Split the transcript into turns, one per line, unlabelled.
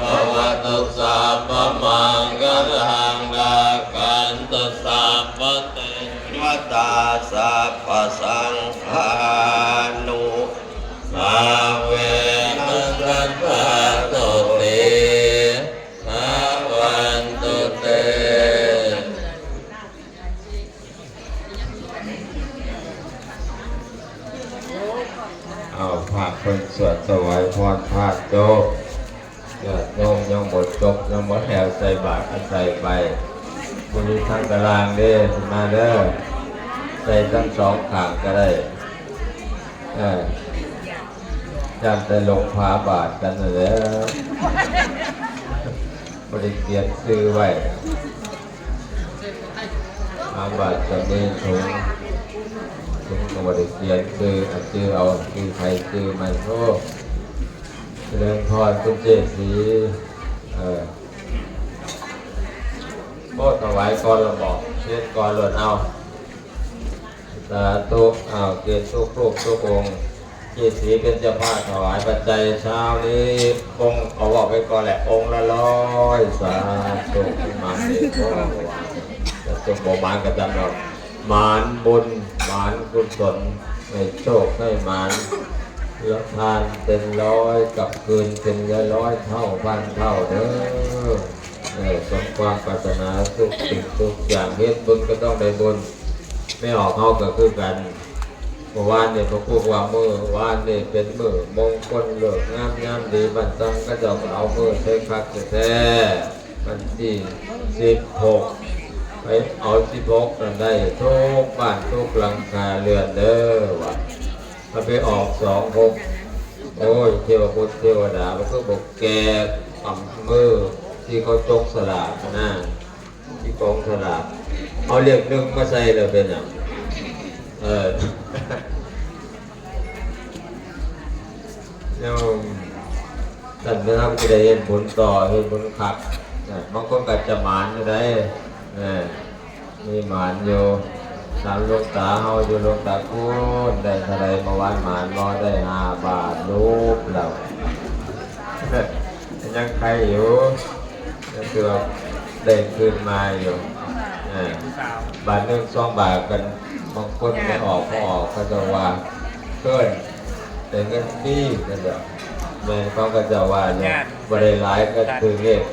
ภวตุสัพพมังกังลากันตุสัพพเตวตาสัพพสังฆานุมาเวนัสสัพพะตุเตภวันตุเตเอาภาคคนสวดถวายพรภาคโจ ยอดโยมยังหมดจบยังหมดแถวใส่บาตรก็ใส่ไปคุณทั้งตารางเด้มาเด้อใส่ทั้งสองข้างก็ได้จำแต่ลงพาบาทกันนะเด้อบริเกียนซื้อไว้พาบาทจะมีถุงคุณก็บริเขียนคือเอาชื่อเอาคือใครคือมันโทษ เรื่องพรคุณเจสีเออโคตรถวายก่อนเราบอกเช็ดก่อนหล่นเอาสาธุเอาเกียรติทุกรูปทุกองค์เจสีเป็นเจ้าภาพถวายปัจจัยเช้านี้องค์เอาบอกไว้ก่อนแหละองค์ละร้อยสาธุมาเด็กโอ้จะจงบอกมานกันจังหรอกหมานบุญหมานกุศลให้โชคให้หมาน ล้วทานเป็นร้อยกับคืนเป็นร้อยเท่าพันเท่าเด้อสมความปรารถนาทุกสิ่งทุกอย่างเฮ็ดบุญก็ต้องได้บุญไม่ออกเขาก็คือกันเมื่อวานเนี่ยพระพูดว่ามือวานเนี่ยเป็นมือมงคลเลิกงามงามดีบันตังก็จะเอามือใช้คักแท้วันที่สิบหกไปเอาสิบกกันได้ทุกบ้านทุกหลังคาเรือนเด้อวะ ถ้าไปออกสองหกโอ้ยเทวพุทธเทวดามันก็บอกแกต่ำมือที่เขาจกสลากนะที่กองสลากเอาเรียกหนึ่งมาใส่เลยเป็นอย่างเออแล้วท่านนะครับจะได้เห็นผลต่อเห็นผลขัดนะบางคนก็จะหมานอยู่ได้นะมีหมานอยู่ สามลูกตาเฮาอยู่ลูกตาคูณได้ท่าไรมื่อวานหมานมอได้หาบาทรูปเรายังใครอยู่ก็คือว่าได้คืนมาอยู่บาทหนึ่งสองบาทกันบางคนไม่ออกก็ออกก็จะว่าเกินแต่เงินดีนั่นแหละแม่เขาก็จะว่าเนี่ยบริไลายก็คือเลข